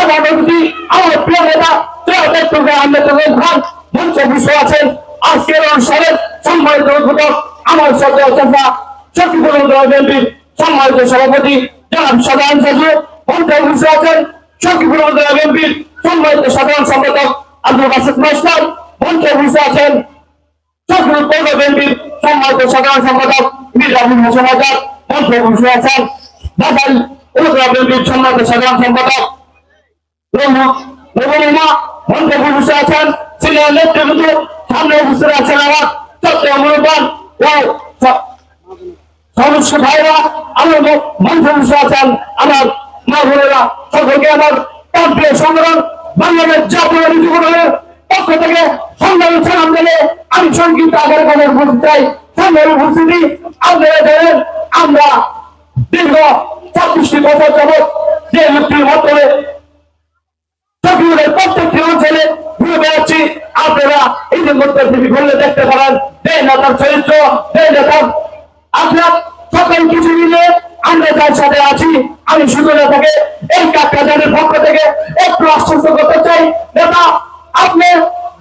সভাপতি আমার প্রিয় নেতা চট্টগ্রাম আহমেদ খান, মঞ্চ বসে আছেন, আজকের অনুষ্ঠানের সম্মানিত উদ্বোধক আমার সাথে চাচা শক্তিপুর বিএনপির সম্মানিত সভাপতি, জনাব সাধারণ সচিব মঞ্চে বসে আছেন শক্তিপুর বিএনপির সম্মানিত সাধারণ সম্পাদক আব্দুল বাসিদ মাস্টার, মঞ্চে বসে আছেন শক্তিপুর পৌর বিএনপির সম্মানিত সাধারণ সম্পাদক মীর আবুল হোসেন আজাদ, মঞ্চে বসে আছেন। বাদাল উপজেলা বিএনপির সম্মানিত সম্পাদক রবীন্দ্র মঞ্চে বসে আছেন সিনিয়র নেতৃবৃন্দ সামনে উপস্থিত আছেন আমার চট্টগ্রাম অনুদান ও সমস্ত ভাইরা আমার মঞ্চে বসে আছেন আমার মা বোনেরা। সকলকে আমার প্রান্তীয় সংগ্রাম বাংলাদেশ জাতীয় জীবনের পক্ষ থেকে সংগ্রামী সালাম দিলে আমি সংক্ষিপ্ত আকারে কথা বলতে চাই। সামনে উপস্থিতি আপনারা জানেন, আমরা দীর্ঘ ছাব্বিশটি বছর যাবৎ যে মুক্তির মাধ্যমে চট্টগ্রামের প্রত্যেকটি অঞ্চলে ঘুরে বেড়াচ্ছি। আপনারা এই যে মধ্যে খুললে দেখতে পারেন। যে নেতার চরিত্র যে নেতার আপনার সকল কিছু মিলে আমরা যার সাথে আছি, আমি শুধু নেতাকে এই কাকাজানের পক্ষ থেকে একটু আশ্বস্ত করতে চাই। নেতা, আপনি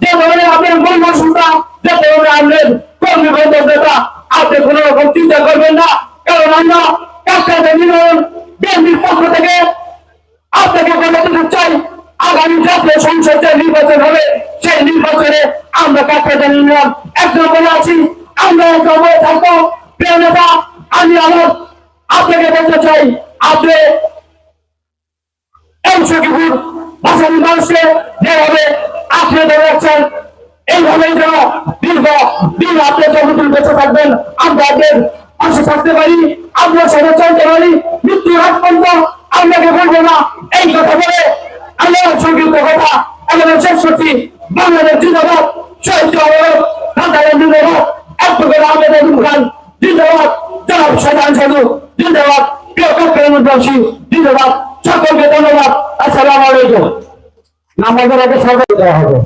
যে ধরনের আপনার মূল মসুলটা যে ধরনের আপনার কর্মী বান্ধব নেতা, আপনি কোনো রকম চিন্তা করবেন না। কারণ আমরা কাকাজান ইউনিয়ন বিএনপির পক্ষ থেকে আপনাকে দিতে চাই আগামী জাতীয় সংসদ যে নির্বাচন হবে, সেই নির্বাচনে আমরা বলে আছি, আমরা একজন বলে থাকব। আমি আমার আপনাকে বলতে চাই, আপনি এইভাবেই আপনি থাকবেন। আমরা থাকতে পারি সাথে চলতে পারি মৃত্যু হাত পর্যন্ত আপনাকে বলব না। এই কথা বলে আমরা সংক্ষিপ্ত কথা আমাদের শেষ করছি বাংলাদেশ জিন্দাবাদ শহীদ জওয়ান ঢাকা জিন্দাবাদ একটু করে আহমেদ আজম খান জিন্দাবাদ জনাব সাজান সাধু জিন্দাবাদ প্রিয় কক্ষবাসী জিন্দাবাদ সকলকে ধন্যবাদ আসসালামু আলাইকুম আমাদের আগে সবাই দেওয়া হবে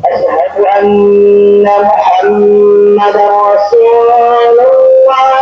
أشهد